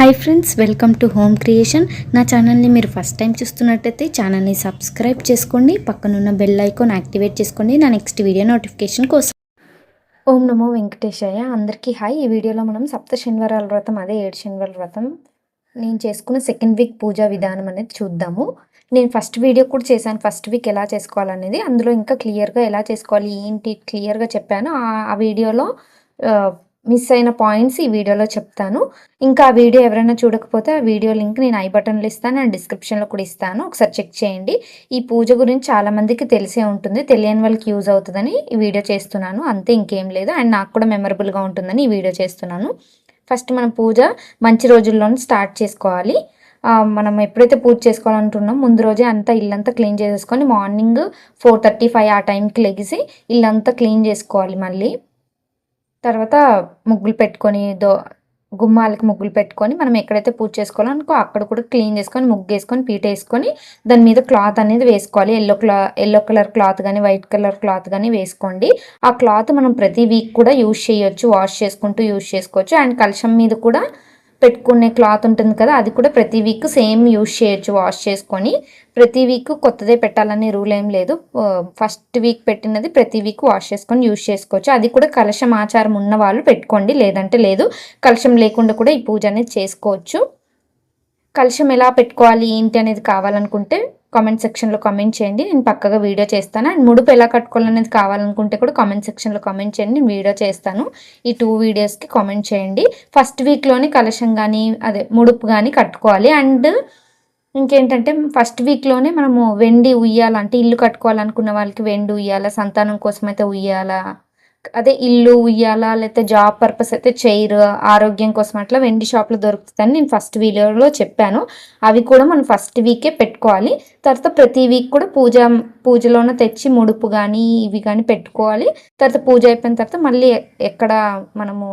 Hi friends welcome to home creation నా ఛానల్ని మీరు ఫస్ట్ టైం చూస్తున్నట్టయితే ఛానల్ని సబ్స్క్రైబ్ చేసుకోండి పక్కనున్న బెల్ ఐకాన్ యాక్టివేట్ చేసుకోండి. నా నెక్స్ట్ వీడియో నోటిఫికేషన్ కోసం. ఓం నమో వెంకటేశయ్య అందరికీ హాయ్ ఈ వీడియోలో మనం సప్త శనివారాల వ్రతం అదే ఏడు శనివారాల వ్రతం నేను చేసుకున్న సెకండ్ వీక్ పూజా విధానం అనేది చూద్దాము. నేను ఫస్ట్ వీడియో కూడా చేశాను. ఫస్ట్ వీక్ ఎలా చేసుకోవాలనేది అందులో ఇంకా క్లియర్గా ఎలా చేసుకోవాలి ఏంటి క్లియర్గా చెప్పాను. ఆ- ఆ వీడియోలో మిస్ అయిన పాయింట్స్ ఈ వీడియోలో చెప్తాను. ఇంకా ఆ వీడియో ఎవరైనా చూడకపోతే ఆ వీడియో లింక్ నేను ఐ బటన్లో ఇస్తాను అండ్ డిస్క్రిప్షన్లో కూడా ఇస్తాను. ఒకసారి చెక్ చేయండి. ఈ పూజ గురించి చాలామందికి తెలిసే ఉంటుంది. తెలియని వాళ్ళకి యూజ్ అవుతుందని ఈ వీడియో చేస్తున్నాను. అంతే ఇంకేం లేదు. అండ్ నాకు కూడా మెమరబుల్గా ఉంటుందని ఈ వీడియో చేస్తున్నాను. ఫస్ట్ మనం పూజ మంచి రోజుల్లోనే స్టార్ట్ చేసుకోవాలి. మనం ఎప్పుడైతే పూజ చేసుకోవాలనుకుంటున్నాం ముందు రోజే అంతా ఇల్లంతా క్లీన్ చేసేసుకొని మార్నింగ్ ఫోర్ థర్టీ ఫైవ్ ఆ టైంకి లెగిసి ఇల్లంతా క్లీన్ చేసుకోవాలి మళ్ళీ. తర్వాత ముగ్గులు పెట్టుకొని దో గుమ్మాలకి ముగ్గులు పెట్టుకొని మనం ఎక్కడైతే పూజ చేసుకోవాలో అనుకో అక్కడ కూడా క్లీన్ చేసుకొని ముగ్గు వేసుకొని పీట వేసుకొని దాని మీద క్లాత్ అనేది వేసుకోవాలి. ఎల్లో క్లా ఎల్లో కలర్ క్లాత్ కానీ వైట్ కలర్ క్లాత్ కానీ వేసుకోండి. ఆ క్లాత్ మనం ప్రతి వీక్ కూడా యూజ్ చేయొచ్చు వాష్ చేసుకుంటూ యూజ్ చేసుకోవచ్చు. అండ్ కలశం మీద కూడా పెట్టుకునే క్లాత్ ఉంటుంది కదా అది కూడా ప్రతి వీక్ సేమ్ యూజ్ చేయొచ్చు వాష్ చేసుకొని. ప్రతి వీక్ కొత్తదే పెట్టాలనే రూల్ ఏం లేదు. ఫస్ట్ వీక్ పెట్టినది ప్రతి వీక్ వాష్ చేసుకొని యూజ్ చేసుకోవచ్చు. అది కూడా కలశం ఆచారం ఉన్న వాళ్ళు పెట్టుకోండి లేదంటే లేదు. కలశం లేకుండా కూడా ఈ పూజ అనేది చేసుకోవచ్చు. కలుషం ఎలా పెట్టుకోవాలి ఏంటి అనేది కావాలనుకుంటే కామెంట్ సెక్షన్లో కామెంట్ చేయండి. నేను పక్కగా వీడియో చేస్తాను. అండ్ ముడుపు ఎలా కట్టుకోవాలనేది కావాలనుకుంటే కూడా కామెంట్ సెక్షన్లో కామెంట్ చేయండి. నేను వీడియో చేస్తాను. ఈ టూ వీడియోస్కి కామెంట్ చేయండి. ఫస్ట్ వీక్లోనే కలశం కానీ అదే ముడుపు కానీ కట్టుకోవాలి. అండ్ ఇంకేంటంటే ఫస్ట్ వీక్లోనే మనము వెండి ఉయ్యాల అంటే ఇల్లు కట్టుకోవాలనుకున్న వాళ్ళకి వెండి ఉయ్యాల సంతానం కోసం అయితే ఉయ్యాల అదే ఇల్లు ఉయ్యాల లేకపోతే జాబ్ పర్పస్ అయితే చైర్ ఆరోగ్యం కోసం అట్లా వెండి షాప్లో దొరుకుతుందని నేను ఫస్ట్ వీడియోలో చెప్పాను. అవి కూడా మనం ఫస్ట్ వీకే పెట్టుకోవాలి. తర్వాత ప్రతి వీక్ కూడా పూజ పూజలోనే తెచ్చి ముడుపు కానీ ఇవి కానీ పెట్టుకోవాలి. తర్వాత పూజ అయిపోయిన తర్వాత మళ్ళీ ఎక్కడ మనము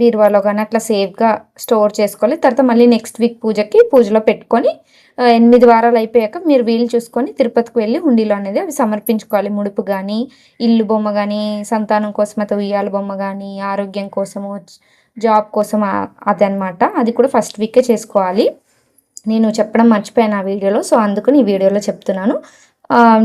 బీరువాలో కానీ అట్లా సేఫ్గా స్టోర్ చేసుకోవాలి. తర్వాత మళ్ళీ నెక్స్ట్ వీక్ పూజకి పూజలో పెట్టుకొని ఎనిమిది వారాలు అయిపోయాక మీరు వీలు చూసుకొని తిరుపతికి వెళ్ళి హుండీలో అనేది అవి సమర్పించుకోవాలి. ముడుపు కానీ ఇల్లు బొమ్మ కానీ సంతానం కోసం అయితే ఉయ్యాల బొమ్మ కానీ ఆరోగ్యం కోసము జాబ్ కోసం అదనమాట అది కూడా ఫస్ట్ వీకే చేసుకోవాలి. నేను చెప్పడం మర్చిపోయాను ఆ వీడియోలో సో అందుకని ఈ వీడియోలో చెప్తున్నాను.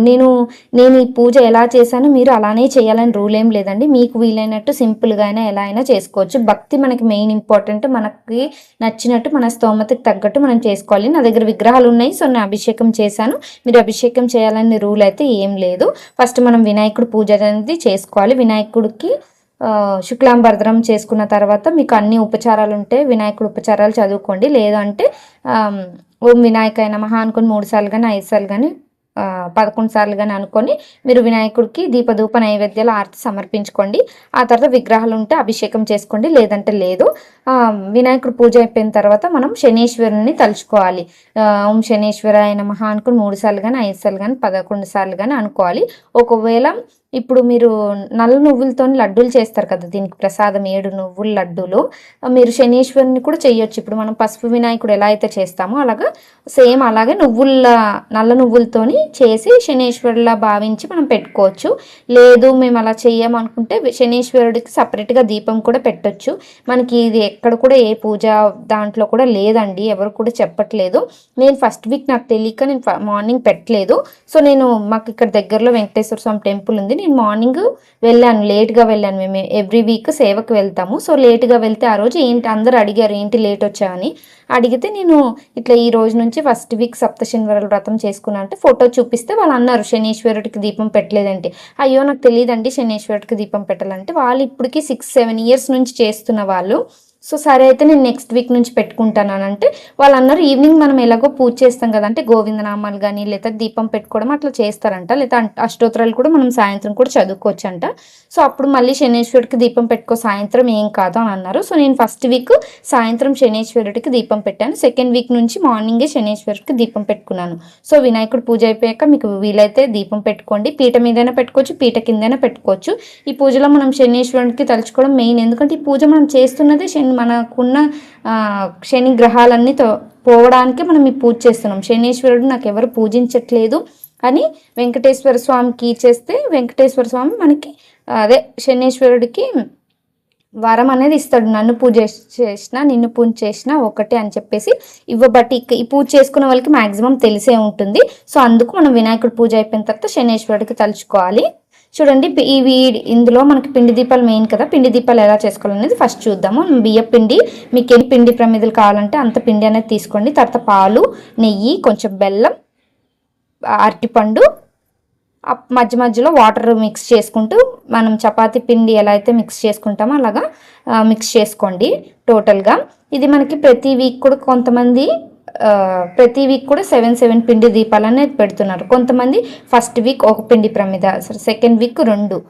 నేను నేను ఈ పూజ ఎలా చేశానో మీరు అలానే చేయాలని రూల్ ఏం లేదండి. మీకు వీలైనట్టు సింపుల్గా అయినా ఎలా అయినా చేసుకోవచ్చు. భక్తి మనకి మెయిన్ ఇంపార్టెంట్. మనకి నచ్చినట్టు మన స్తోమతకి తగ్గట్టు మనం చేసుకోవాలి. నా దగ్గర విగ్రహాలు ఉన్నాయి సో నేను అభిషేకం చేశాను. మీరు అభిషేకం చేయాలని రూల్ అయితే ఏం లేదు. ఫస్ట్ మనం వినాయకుడు పూజ అనేది చేసుకోవాలి. వినాయకుడికి ఆ, చేసుకున్న తర్వాత మీకు అన్ని ఉపచారాలు ఉంటే వినాయకుడు ఉపచారాలు చదువుకోండి. లేదంటే ఓం వినాయకైన నమః అనుకుని మూడు సార్లు కానీ ఐదు సార్లు కానీ పదకొండు సార్లు కానీ అనుకొని మీరు వినాయకుడికి దీపధూప నైవేద్యాలు ఆర్తి సమర్పించుకోండి. ఆ తర్వాత విగ్రహాలు ఉంటే అభిషేకం చేసుకోండి. లేదంటే లేదు. వినాయకుడు పూజ అయిపోయిన తర్వాత మనం శనీశ్వరుని తలుచుకోవాలి. ఓం శనీశ్వరాయ నమః అనుకుని మూడు సార్లు కానీ ఐదు సార్లు కానీ పదకొండు సార్లు కానీ అనుకోవాలి. ఒకవేళ ఇప్పుడు మీరు నల్ల నువ్వులతో లడ్డూలు చేస్తారు కదా దీనికి ప్రసాదం ఏడు నువ్వుల లడ్డూలు. మీరు శనీశ్వరుని కూడా చేయొచ్చు. ఇప్పుడు మనం పసుపు వినాయకుడు ఎలా అయితే చేస్తామో అలాగా సేమ్ అలాగే నువ్వుల నల్ల నువ్వులతోని చేసి శనీశ్వరులా భావించి మనం పెట్టుకోవచ్చు. లేదు మేము అలా చేయమనుకుంటే శనీశ్వరుడికి సపరేట్గా దీపం కూడా పెట్టొచ్చు. మనకి ఇది ఎక్కడ కూడా ఏ పూజ దాంట్లో కూడా లేదండి ఎవరు కూడా చెప్పట్లేదు. నేను ఫస్ట్ వీక్ నాకు తెలియక నేను మార్నింగ్ పెట్టలేదు. సో నేను మాకు ఇక్కడ దగ్గరలో వెంకటేశ్వర స్వామి టెంపుల్ ఉంది. నేను మార్నింగ్ వెళ్ళాను. లేట్గా వెళ్ళాను. మేము ఎవ్రీ వీక్ సేవకు వెళ్తాము. సో లేట్గా వెళ్తే ఆ రోజు ఏంటి? అందరు అడిగారు ఏంటి లేట్ వచ్చావని అడిగితే నేను ఇట్లా ఈ రోజు నుంచి ఫస్ట్ వీక్ సప్తశనివారాల వ్రతం చేసుకున్నా అంటే ఫోటో చూపిస్తే వాళ్ళు అన్నారు శనీశ్వరుడికి దీపం పెట్టలేదంటే. అయ్యో నాకు తెలియదండి శనీశ్వరుడికి దీపం పెట్టాలంటే. వాళ్ళు ఇప్పటికి సిక్స్ సెవెన్ ఇయర్స్ నుంచి చేస్తున్న వాళ్ళు. సో సరే అయితే నేను నెక్స్ట్ వీక్ నుంచి పెట్టుకుంటాను అని అంటే వాళ్ళు అన్నారు ఈవినింగ్ మనం ఎలాగో పూజ చేస్తాం కదా అంటే గోవిందనామాలు కానీ లేదా దీపం పెట్టుకోవడం అట్లా చేస్తారంట. లేదా అష్టోత్తరాలు కూడా మనం సాయంత్రం కూడా చదువుకోవచ్చు అంట సో అప్పుడు మళ్ళీ శనేశ్వరుడికి దీపం పెట్టుకో సాయంత్రం ఏం కాదు అని అన్నారు. సో నేను ఫస్ట్ వీక్ సాయంత్రం శనేశ్వరుడికి దీపం పెట్టాను. సెకండ్ వీక్ నుంచి మార్నింగే శనేశ్వరుడికి దీపం పెట్టుకున్నాను. సో వినాయకుడు పూజ అయిపోయాక మీకు వీలైతే దీపం పెట్టుకోండి. పీట మీదైనా పెట్టుకోవచ్చు పీట కిందైనా పెట్టుకోవచ్చు. ఈ పూజలో మనం శనేశ్వరుడికి తలుచుకోవడం మెయిన్ ఎందుకంటే ఈ పూజ మనం చేస్తున్నదే శని మనకున్న శని గ్రహాలన్నీ తో పోవడానికి మనం ఈ పూజ చేస్తున్నాం. శనీశ్వరుడు నాకు ఎవరు పూజించట్లేదు అని వెంకటేశ్వర స్వామికి చేస్తే వెంకటేశ్వర స్వామి మనకి అదే శనీశ్వరుడికి వరం అనేది ఇస్తాడు. నన్ను పూజ చేసినా నిన్ను పూజ చేసినా ఒకటే అని చెప్పేసి ఇవ్వబట్టి ఇక ఈ పూజ చేసుకున్న వాళ్ళకి మాక్సిమం తెలిసే ఉంటుంది. సో అందుకు మనం వినాయకుడు పూజ అయిపోయిన తర్వాత శనీశ్వరుడికి తలుచుకోవాలి. చూడండి ఇవి ఇందులో మనకి పిండి దీపాలు మెయిన్ కదా. పిండి దీపాలు ఎలా చేసుకోవాలనేది ఫస్ట్ చూద్దాము. బియ్య పిండి మీకు ఎన్ని పిండి ప్రమిదలు కావాలంటే అంత పిండి అనేది తీసుకోండి. తర్వాత పాలు నెయ్యి కొంచెం బెల్లం అరటిపండు మధ్య మధ్యలో వాటర్ మిక్స్ చేసుకుంటూ మనం చపాతీ పిండి ఎలా అయితే మిక్స్ చేసుకుంటామో అలాగా మిక్స్ చేసుకోండి టోటల్గా ఇది మనకి ప్రతి వీక్ కూడా కొంతమంది ప్రతి వీక్ కూడా సెవెన్ సెవెన్ పిండి దీపాలు అనేది పెడుతున్నారు. కొంతమంది ఫస్ట్ వీక్ ఒక పిండి ప్రమిద సెకండ్ వీక్ రెండు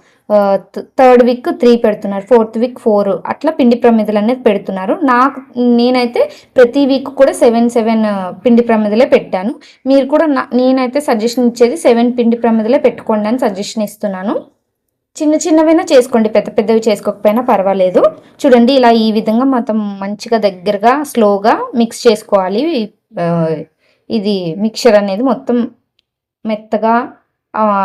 థర్డ్ వీక్ త్రీ పెడుతున్నారు ఫోర్త్ వీక్ ఫోర్ అట్లా పిండి ప్రమిదలు అనేది పెడుతున్నారు. నాకు నేనైతే ప్రతి వీక్ కూడా సెవెన్ సెవెన్ పిండి ప్రమిదలే పెట్టాను. మీరు కూడా నా- నేనైతే సజెషన్ ఇచ్చేది సెవెన్ పిండి ప్రమిదలే పెట్టుకోండి అని సజెషన్ ఇస్తున్నాను. చిన్న చిన్నవైనా చేసుకోండి పెద్ద పెద్దవి చేసుకోకపోయినా పర్వాలేదు. చూడండి ఇలా ఈ విధంగా మొత్తం మంచిగా దగ్గరగా స్లోగా మిక్స్ చేసుకోవాలి. ఇది మిక్చర్ అనేది మొత్తం మెత్తగా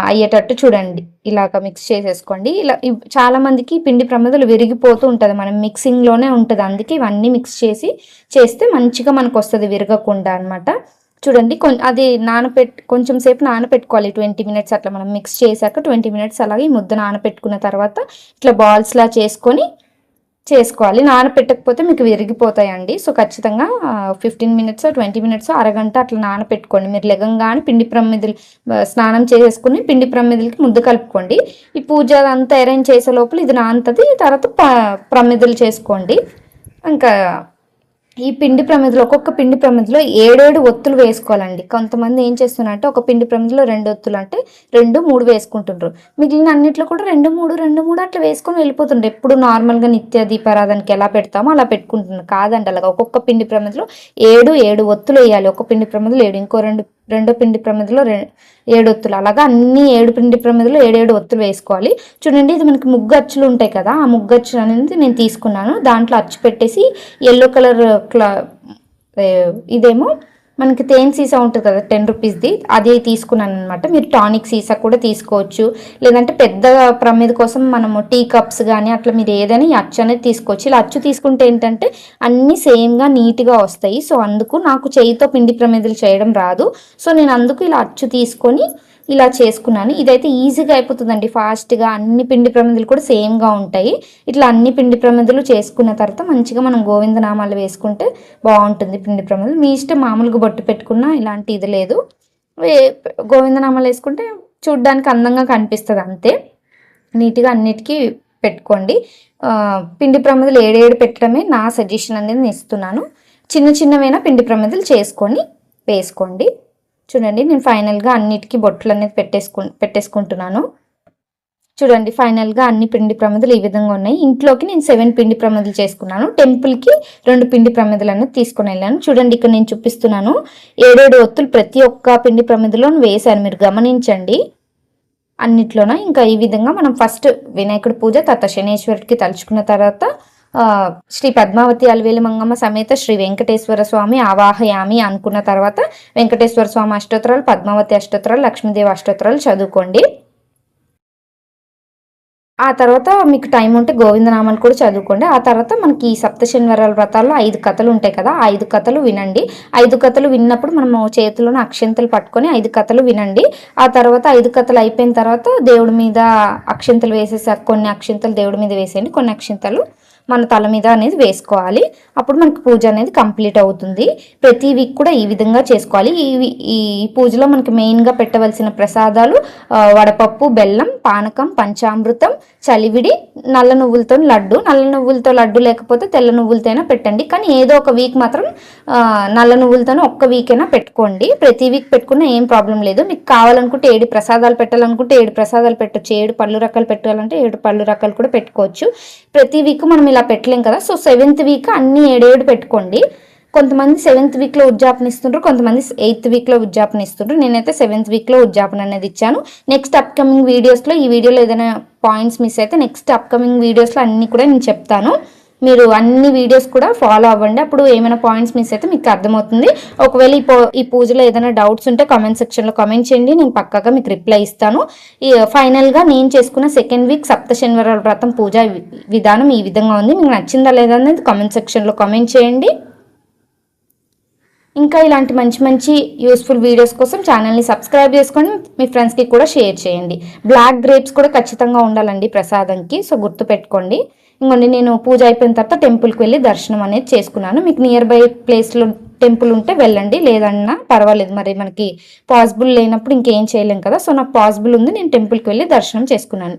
అయ్యేటట్టు చూడండి. ఇలాగ మిక్స్ చేసేసుకోండి. ఇలా చాలామందికి చాలా మందికి పిండి ప్రమాదాలు విరిగిపోతూ ఉంటుంది. మనం మిక్సింగ్లోనే ఉంటుంది. అందుకే ఇవన్నీ మిక్స్ చేసి చేస్తే మంచిగా మనకు వస్తుంది విరగకుండా అన్నమాట. చూడండి కొం అది నానపెట్ కొంచెం సేపు నానపెట్టుకోవాలి. ట్వంటీ మినిట్స్ అట్లా మనం మిక్స్ చేశాక ట్వంటీ మినిట్స్ అలాగే ఈ ముద్ద నానపెట్టుకున్న తర్వాత ఇట్లా బాల్స్లా చేసుకొని చేసుకోవాలి. నానపెట్టకపోతే మీకు విరిగిపోతాయండి. సో ఖచ్చితంగా ఫిఫ్టీన్ మినిట్స్ ట్వంటీ మినిట్స్ అరగంట అట్లా నానపెట్టుకోండి. మీరు లెగంగానే పిండి ప్రమిదలు స్నానం చేసేసుకుని పిండి ప్రమిదలకి ముద్ద కలుపుకోండి. ఈ పూజ అంతా అరేంజ్ చేసే లోపల ఇది నానుతుంది తర్వాత ప ప్రమిదలు చేసుకోండి. ఇంకా ఈ పిండి ప్రమిదలో ఒక్కొక్క పిండి ప్రమిదలో ఏడేడు ఒత్తులు వేసుకోవాలండి. కొంతమంది ఏం చేస్తున్నారంటే ఒక పిండి ప్రమిదలో రెండు ఒత్తులు అంటే రెండు మూడు వేసుకుంటుండ్రు. మిగిలిన అన్నిట్లో కూడా రెండు మూడు రెండు మూడు అట్లా వేసుకొని వెళ్ళిపోతుండ్రు. ఎప్పుడు నార్మల్గా నిత్య దీపారాధనకి ఎలా పెడతామో అలా పెట్టుకుంటున్నారు కాదండి అలాగా. ఒక్కొక్క పిండి ప్రమిదలో ఏడు ఏడు ఒత్తులు వేయాలి. ఒక పిండి ప్రమిదలో ఏడు ఇంకో రెండు రెండో పిండి ప్రమిదలో రె ఏడు ఒత్తులు. అలాగా అన్ని ఏడు పిండి ప్రమిదలో ఏడేడు ఒత్తులు వేసుకోవాలి. చూడండి ఇది మనకి ముగ్గు అచ్చులు ఉంటాయి కదా ఆ ముగ్గు అచ్చులు అనేది నేను తీసుకున్నాను. దాంట్లో అచ్చు పెట్టేసి ఎల్లో కలర్ క్లా ఇదేమో మనకి తేన్ సీసా ఉంటుంది కదా టెన్ రూపీస్ది అది తీసుకున్నాను అనమాట మీరు టానిక్ సీసా కూడా తీసుకోవచ్చు. లేదంటే పెద్ద ప్రమిద కోసం మనము టీ కప్స్ కానీ అట్లా మీరు ఏదైనా అచ్చు అనేది తీసుకోవచ్చు. ఇలా అచ్చు తీసుకుంటే ఏంటంటే అన్నీ సేమ్గా నీట్గా వస్తాయి. సో అందుకు నాకు చేయితో పిండి ప్రమిదలు చేయడం రాదు. సో నేను అందుకు ఇలా అచ్చు తీసుకొని ఇలా చేసుకున్నాను. ఇదైతే ఈజీగా అయిపోతుందండి. ఫాస్ట్గా అన్ని పిండి ప్రమిదలు కూడా సేమ్గా ఉంటాయి. ఇట్లా అన్ని పిండి ప్రమిదలు చేసుకున్న తర్వాత మంచిగా మనం గోవిందనామాలు వేసుకుంటే బాగుంటుంది పిండి ప్రమిదలు. మీ ఇష్టం మామూలుగా బొట్టు పెట్టుకున్నా ఇలాంటి ఇది లేదు. గోవిందనామాలు వేసుకుంటే చూడ్డానికి అందంగా కనిపిస్తుంది అంతే. నీట్గా అన్నిటికీ పెట్టుకోండి. పిండి ప్రమిదలు ఏడేడు పెట్టడమే నా సజెషన్ అనేది నేను ఇస్తున్నాను. చిన్న చిన్నవైనా పిండి ప్రమిదలు చేసుకొని వేసుకోండి. చూడండి నేను ఫైనల్గా అన్నిటికీ బొట్లు అనేది పెట్టేసుకు పెట్టేసుకుంటున్నాను. చూడండి ఫైనల్గా అన్ని పిండి ప్రమిదలు ఈ విధంగా ఉన్నాయి. ఇంట్లోకి నేను సెవెన్ పిండి ప్రమిదలు చేసుకున్నాను. టెంపుల్కి రెండు పిండి ప్రమిదలు అనేది తీసుకుని వెళ్ళాను. చూడండి ఇక్కడ నేను చూపిస్తున్నాను. ఏడేడు ఒత్తులు ప్రతి ఒక్క పిండి ప్రమిదలో వేశాను. మీరు గమనించండి. అన్నిట్లోన? ఇంకా ఈ విధంగా మనం ఫస్ట్ వినాయకుడి పూజ తర్వాత శనేశ్వరుడికి తలుచుకున్న తర్వాత శ్రీ పద్మావతి అలవేలి మంగమ్మ సమేత శ్రీ వెంకటేశ్వర స్వామి ఆవాహయామి అనుకున్న తర్వాత వెంకటేశ్వర స్వామి అష్టోత్తరాలు పద్మావతి అష్టోత్తరాలు లక్ష్మీదేవి అష్టోత్తరాలు చదువుకోండి. ఆ తర్వాత మీకు టైం ఉంటే గోవిందనామాలు కూడా చదువుకోండి. ఆ తర్వాత మనకి ఈ సప్త శనివారాల వ్రతాల్లో ఐదు కథలు ఉంటాయి కదా ఐదు కథలు వినండి. ఐదు కథలు విన్నప్పుడు మనము చేతిలోని అక్షంతలు పట్టుకొని ఐదు కథలు వినండి. ఆ తర్వాత ఐదు కథలు అయిపోయిన తర్వాత దేవుడి మీద అక్షంతలు వేసేసాక కొన్ని అక్షంతలు దేవుడి మీద వేసేయండి కొన్ని అక్షంతలు మన తల మీద అనేది వేసుకోవాలి. అప్పుడు మనకి పూజ అనేది కంప్లీట్ అవుతుంది. ప్రతి వీక్ కూడా ఈ విధంగా చేసుకోవాలి. ఈ ఈ పూజలో మనకి మెయిన్గా పెట్టవలసిన ప్రసాదాలు వడపప్పు బెల్లం పానకం పంచామృతం చలివిడి నల్ల నువ్వులతో లడ్డు. నల్ల నువ్వులతో లడ్డు లేకపోతే తెల్ల నువ్వులతో అయినా పెట్టండి. కానీ ఏదో ఒక వీక్ మాత్రం నల్ల నువ్వులతోనే ఒక్క వీక్ అయినా పెట్టుకోండి. ప్రతి వీక్ పెట్టుకున్నా ఏం ప్రాబ్లం లేదు. మీకు కావాలనుకుంటే ఏడు ప్రసాదాలు పెట్టాలనుకుంటే ఏడు ప్రసాదాలు పెట్టొచ్చు. ఏడు పళ్ళు రకాలు పెట్టాలంటే ఏడు పళ్ళు రకాలు కూడా పెట్టుకోవచ్చు. ప్రతి వీక్ మనం ఇలా పెట్టలేం కదా. సో సెవెంత్ వీక్ అన్ని ఏడేడు పెట్టుకోండి. కొంతమంది సెవెంత్ వీక్లో ఉద్యాపన ఇస్తుండ్రు కొంతమంది ఎయిత్ వీక్లో ఉద్యాపన ఇస్తుండ్రు. నేనైతే సెవెంత్ వీక్లో ఉద్యాపన అనేది ఇచ్చాను. నెక్స్ట్ అప్కమింగ్ వీడియోస్లో ఈ వీడియోలో ఏదైనా పాయింట్స్ మిస్ అయితే నెక్స్ట్ అప్కమింగ్ వీడియోస్లో అన్నీ కూడా నేను చెప్తాను. మీరు అన్ని వీడియోస్ కూడా ఫాలో అవ్వండి. అప్పుడు ఏమైనా పాయింట్స్ మిస్ అయితే మీకు అర్థమవుతుంది. ఒకవేళ ఈ ఈ పూజలో ఏదైనా డౌట్స్ ఉంటే కామెంట్ సెక్షన్లో కామెంట్ చేయండి. నేను పక్కాగా మీకు రిప్లై ఇస్తాను. ఈ ఫైనల్గా నేను చేసుకున్న సెకండ్ వీక్ సప్త శనివారాల వ్రతం పూజ వి- విధానం ఈ విధంగా ఉంది. మీకు నచ్చిందా లేదా అనేది కామెంట్ సెక్షన్లో కామెంట్ చేయండి. ఇంకా ఇలాంటి మంచి మంచి యూస్ఫుల్ వీడియోస్ కోసం ఛానల్ని సబ్స్క్రైబ్ చేసుకొని మీ ఫ్రెండ్స్కి కూడా షేర్ చేయండి. బ్లాక్ గ్రేప్స్ కూడా ఖచ్చితంగా ఉండాలండి ప్రసాదంకి. సో గుర్తుపెట్టుకోండి. ఇంకోండి నేను పూజ అయిపోయిన తర్వాత టెంపుల్కి వెళ్ళి దర్శనం అనేది చేసుకున్నాను. మీకు నియర్ బై ప్లేస్లో టెంపుల్ ఉంటే వెళ్ళండి. లేదన్నా పర్వాలేదు. మరి మనకి పాసిబుల్ లేనప్పుడు ఇంకేం చేయలేం కదా. సో నాకు పాసిబుల్ ఉంది. నేను టెంపుల్కి వెళ్ళి దర్శనం చేసుకున్నాను.